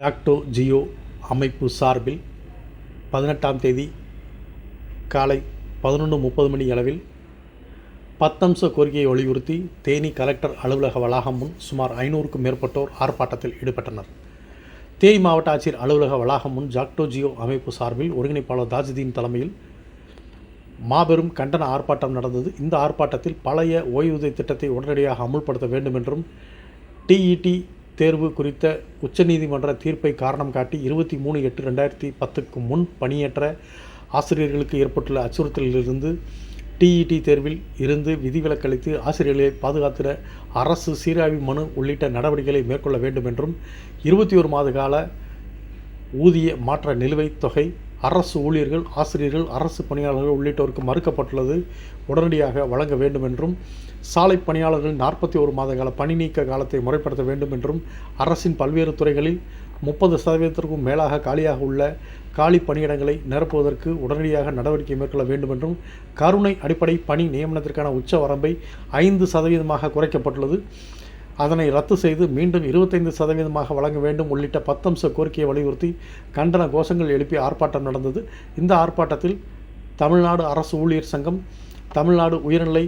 ஆக்டோ ஜியோ அமைப்பு சார்பில் பதினெட்டாம் தேதி காலை பதினொன்று முப்பது மணி அளவில் பத்தம்ச கோரிக்கையை வலியுறுத்தி தேனி கலெக்டர் அலுவலக வளாகம் முன் சுமார் ஐநூறுக்கும் மேற்பட்டோர் ஆர்ப்பாட்டத்தில் ஈடுபட்டனர். தேனி மாவட்ட ஆட்சியர் அலுவலக வளாகம் முன் ஜாக்டோ ஜியோ அமைப்பு சார்பில் ஒருங்கிணைப்பாளர் தாஜுதீன் தலைமையில் மாபெரும் கண்டன ஆர்ப்பாட்டம் நடந்தது. இந்த ஆர்ப்பாட்டத்தில் பழைய ஓய்வூதிய திட்டத்தை உடனடியாக அமுல்படுத்த வேண்டும் என்றும் டிஇடி தேர்வு குறித்த உச்சநீதிமன்ற தீர்ப்பை காரணம் காட்டி இருபத்தி மூணு எட்டு ரெண்டாயிரத்தி பத்துக்கு முன் பணியேற்ற ஆசிரியர்களுக்கு ஏற்பட்டுள்ள அச்சுறுத்தலிலிருந்து டிஇடி தேர்வில் இருந்து விதிவிலக்களித்து ஆசிரியர்களை பாதுகாத்திட அரசு சீராய்வு மனு உள்ளிட்ட நடவடிக்கைகளை மேற்கொள்ள வேண்டும் என்றும் இருபத்தி ஒரு மாத கால ஊதிய மாற்ற நிலுவைத் தொகை அரசு ஊழியர்கள் ஆசிரியர்கள் அரசு பணியாளர்கள் உள்ளிட்டோருக்கு மறுக்கப்பட்டுள்ளது. உடனடியாக வழங்க வேண்டும் என்றும் சாலை பணியாளர்கள் நாற்பத்தி ஒரு மாத கால பணி நீக்க காலத்தை முறைப்படுத்த வேண்டும் என்றும் அரசின் பல்வேறு துறைகளில் முப்பது சதவீதத்திற்கும் மேலாக காலியாக உள்ள காலி பணியிடங்களை நிரப்புவதற்கு உடனடியாக நடவடிக்கை மேற்கொள்ள வேண்டும் என்றும் கருணை அடிப்படை பணி நியமனத்திற்கான உச்ச வரம்பை ஐந்து சதவீதமாக குறைக்கப்பட்டுள்ளது. அதனை ரத்து செய்து மீண்டும் இருபத்தைந்து சதவீதமாக வழங்க வேண்டும் உள்ளிட்ட பத்தம்ச கோரிக்கையை வலியுறுத்தி கண்டன கோஷங்கள் எழுப்பி ஆர்ப்பாட்டம் நடந்தது. இந்த ஆர்ப்பாட்டத்தில் தமிழ்நாடு அரசு ஊழியர் சங்கம் தமிழ்நாடு உயர்நிலை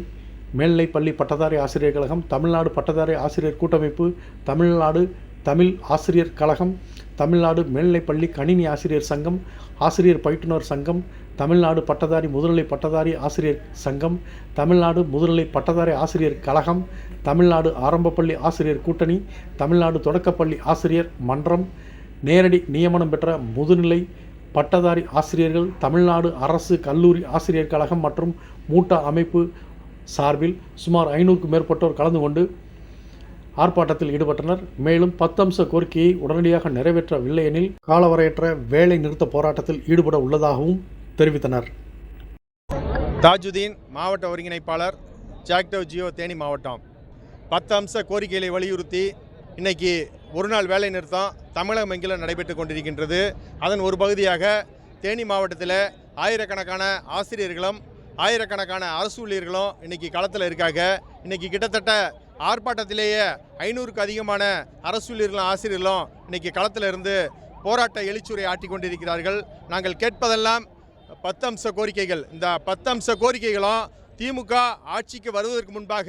மேல்நிலைப் பள்ளி பட்டதாரி ஆசிரியர் கழகம் தமிழ்நாடு பட்டதாரி ஆசிரியர் கூட்டமைப்பு தமிழ்நாடு தமிழ் ஆசிரியர் கழகம் தமிழ்நாடு மேல்நிலைப்பள்ளி கணினி ஆசிரியர் சங்கம் ஆசிரியர் பயிற்றுனர் சங்கம் தமிழ்நாடு பட்டதாரி முதுநிலை பட்டதாரி ஆசிரியர் சங்கம் தமிழ்நாடு முதுநிலை பட்டதாரி ஆசிரியர் கழகம் தமிழ்நாடு ஆரம்பப்பள்ளி ஆசிரியர் கூட்டணி தமிழ்நாடு தொடக்கப்பள்ளி ஆசிரியர் மன்றம் நேரடி நியமனம் பெற்ற முதுநிலை பட்டதாரி ஆசிரியர்கள் தமிழ்நாடு அரசு கல்லூரி ஆசிரியர் கழகம் மற்றும் மூட்டா அமைப்பு சார்பில் சுமார் ஐநூறுக்கும் மேற்பட்டோர் கலந்து கொண்டு ஆர்ப்பாட்டத்தில் ஈடுபட்டனர். மேலும் பத்தம்ச கோரிக்கையை உடனடியாக நிறைவேற்றவில்லை எனில் காலவரையற்ற வேலை நிறுத்த போராட்டத்தில் ஈடுபட உள்ளதாகவும் தெரிவித்தனர். தாஜுதீன் மாவட்ட ஒருங்கிணைப்பாளர் ஜாக்டவ் ஜியோ தேனி மாவட்டம். பத்து அம்ச கோரிக்கைகளை வலியுறுத்தி இன்னைக்கு ஒரு நாள் வேலை நிறுத்தம் தமிழகம் எங்கிலும் நடைபெற்று கொண்டிருக்கின்றது. அதன் ஒரு பகுதியாக தேனி மாவட்டத்தில் ஆயிரக்கணக்கான ஆசிரியர்களும் ஆயிரக்கணக்கான அரசு ஊழியர்களும் இன்னைக்கு களத்தில் இருக்காங்க. இன்னைக்கு கிட்டத்தட்ட ஆர்ப்பாட்டத்திலேயே ஐநூறுக்கு அதிகமான அரசு ஊழியர்களும் ஆசிரியர்களும் இன்னைக்கு களத்தில் இருந்து போராட்ட எழுச்சுரை ஆட்டி கொண்டிருக்கிறார்கள். நாங்கள் கேட்பதெல்லாம் பத்தம்ச கோரிக்கைகள். இந்த பத்தம்ச கோரிக்கைகளும் திமுக ஆட்சிக்கு வருவதற்கு முன்பாக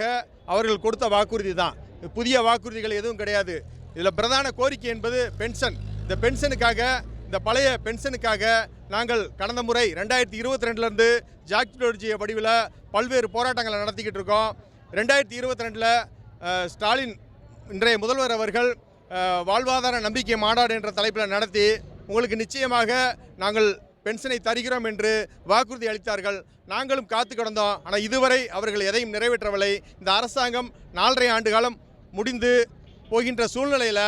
அவர்கள் கொடுத்த வாக்குறுதி தான். புதிய வாக்குறுதிகள் எதுவும் கிடையாது. இதில் பிரதான கோரிக்கை என்பது பென்ஷன். இந்த பென்ஷனுக்காக இந்த பழைய பென்ஷனுக்காக நாங்கள் கடந்த முறை ரெண்டாயிரத்தி இருபத்தி ரெண்டுலேருந்து ஜாக்டோஜிய வடிவில் பல்வேறு போராட்டங்களை நடத்திக்கிட்டு இருக்கோம். ரெண்டாயிரத்தி இருபத்தி ரெண்டில் ஸ்டாலின் இன்றைய முதல்வர் அவர்கள் வாழ்வாதார நம்பிக்கை மாநாடு என்ற தலைப்பில் நடத்தி உங்களுக்கு நிச்சயமாக நாங்கள் பென்ஷனை தருகிறோம் என்று வாக்குறுதி அளித்தார்கள். நாங்களும் காத்து கிடந்தோம். ஆனால் இதுவரை அவர்கள் எதையும் நிறைவேற்றவில்லை. இந்த அரசாங்கம் நாலரை ஆண்டு காலம் முடிந்து போகின்ற சூழ்நிலையில்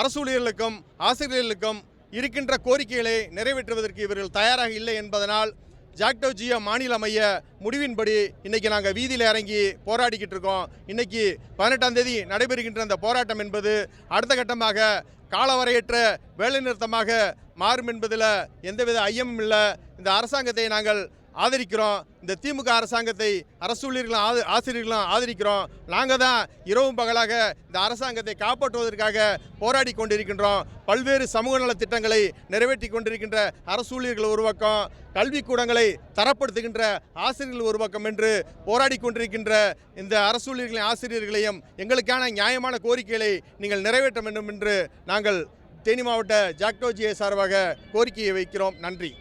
அரசு ஊழியர்களுக்கும் ஆசிரியர்களுக்கும் இருக்கின்ற கோரிக்கைகளை நிறைவேற்றுவதற்கு இவர்கள் தயாராக இல்லை என்பதனால் ஜாக்டோ ஜியோ மாநில மைய முடிவின்படி இன்னைக்கு நாங்கள் வீதியில் இறங்கி போராடிக்கிட்டு இருக்கோம். இன்னைக்கு பதினெட்டாம் தேதி நடைபெறுகின்ற அந்த போராட்டம் என்பது அடுத்த கட்டமாக காலவரையற்ற வேலைநிறுத்தமாக மாறும் என்பதில் எந்தவித ஐயமும் இல்லை. இந்த அரசாங்கத்தை நாங்கள் ஆதரிக்கிறோம். இந்த திமுக அரசாங்கத்தை அரசு ஊழியர்களும் ஆத ஆசிரியர்களும் ஆதரிக்கிறோம். நாங்கள் தான் இரவும் பகலாக இந்த அரசாங்கத்தை காப்பாற்றுவதற்காக போராடி கொண்டிருக்கின்றோம். பல்வேறு சமூக நல திட்டங்களை நிறைவேற்றி கொண்டிருக்கின்ற அரசு ஊழியர்கள் ஒரு பக்கம் கல்விக்கூடங்களை தரப்படுத்துகின்ற ஆசிரியர்கள் ஒரு பக்கம் என்று போராடி கொண்டிருக்கின்ற இந்த அரசு ஊழியர்களின் ஆசிரியர்களையும் எங்களுக்கான நியாயமான கோரிக்கைகளை நீங்கள் நிறைவேற்ற வேண்டும் என்று நாங்கள் தேனி மாவட்ட ஜாக்டோஜியை சார்பாக கோரிக்கையை வைக்கிறோம். நன்றி.